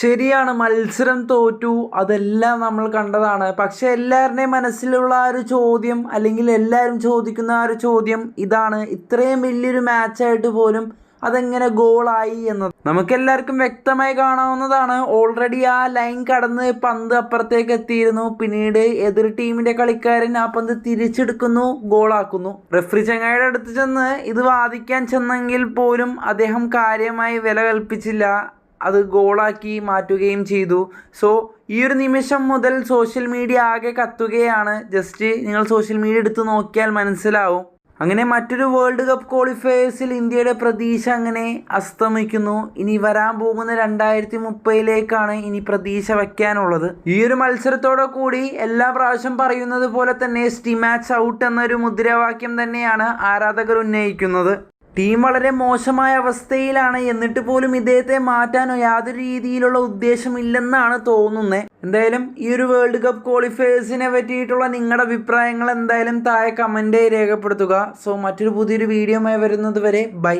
ശരിയാണ് മത്സരം തോറ്റു. അതെല്ലാം നമ്മൾ കണ്ടതാണ്. പക്ഷെ എല്ലാവരുടെയും മനസ്സിലുള്ള ആ ഒരു ചോദ്യം അല്ലെങ്കിൽ എല്ലാവരും ചോദിക്കുന്ന ആ ഒരു ചോദ്യം ഇതാണ്. ഇത്രയും വലിയൊരു മാച്ചായിട്ട് പോലും അതെങ്ങനെ ഗോളായി എന്നത്. നമുക്കെല്ലാവർക്കും വ്യക്തമായി കാണാവുന്നതാണ്. ഓൾറെഡി ആ ലൈൻ കടന്ന് പന്ത് അപ്പുറത്തേക്ക് എത്തിയിരുന്നു. പിന്നീട് എതിർ ടീമിന്റെ കളിക്കാരൻ ആ പന്ത് തിരിച്ചെടുക്കുന്നു ഗോളാക്കുന്നു റെഫറി ചങ്ങായിയുടെ അടുത്ത് ചെന്ന് ഇത് വാദിക്കാൻ ചെന്നെങ്കിൽ പോലും അദ്ദേഹം കാര്യമായി വില കൽപ്പിച്ചില്ല. അത് ഗോളാക്കി മാറ്റുകയും ചെയ്തു. സോ ഈ ഒരു നിമിഷം മുതൽ സോഷ്യൽ മീഡിയ ആകെ കത്തുകയാണ്. ജസ്റ്റ് നിങ്ങൾ സോഷ്യൽ മീഡിയ എടുത്ത് നോക്കിയാൽ മനസ്സിലാവും. അങ്ങനെ മറ്റൊരു വേൾഡ് കപ്പ് ക്വാളിഫയേഴ്സിൽ ഇന്ത്യയുടെ പ്രതീക്ഷ അങ്ങനെ അസ്തമിക്കുന്നു. ഇനി വരാൻ പോകുന്ന രണ്ടായിരത്തി മുപ്പതിലേക്കാണ് ഇനി പ്രതീക്ഷ വയ്ക്കാനുള്ളത്. ഈ ഒരു മത്സരത്തോടെ കൂടി എല്ലാ പ്രാവശ്യം പറയുന്നത് പോലെ തന്നെ സ്റ്റി മാച്ച് ഔട്ട് എന്നൊരു മുദ്രാവാക്യം തന്നെയാണ് ആരാധകർ ഉന്നയിക്കുന്നത്. ടീം വളരെ മോശമായ അവസ്ഥയിലാണ്. എന്നിട്ട് പോലും ഇദ്ദേഹത്തെ മാറ്റാനോ യാതൊരു രീതിയിലുള്ള ഉദ്ദേശമില്ലെന്നാണ് തോന്നുന്നത് എന്തായാലും ഈ ഒരു വേൾഡ് കപ്പ് ക്വാളിഫയേഴ്സിനെ പറ്റിയിട്ടുള്ള നിങ്ങളുടെ അഭിപ്രായങ്ങൾ എന്തായാലും താഴെ കമന്റ് രേഖപ്പെടുത്തുക. സോ മറ്റൊരു പുതിയൊരു വീഡിയോമായി വരുന്നത് വരെ ബൈ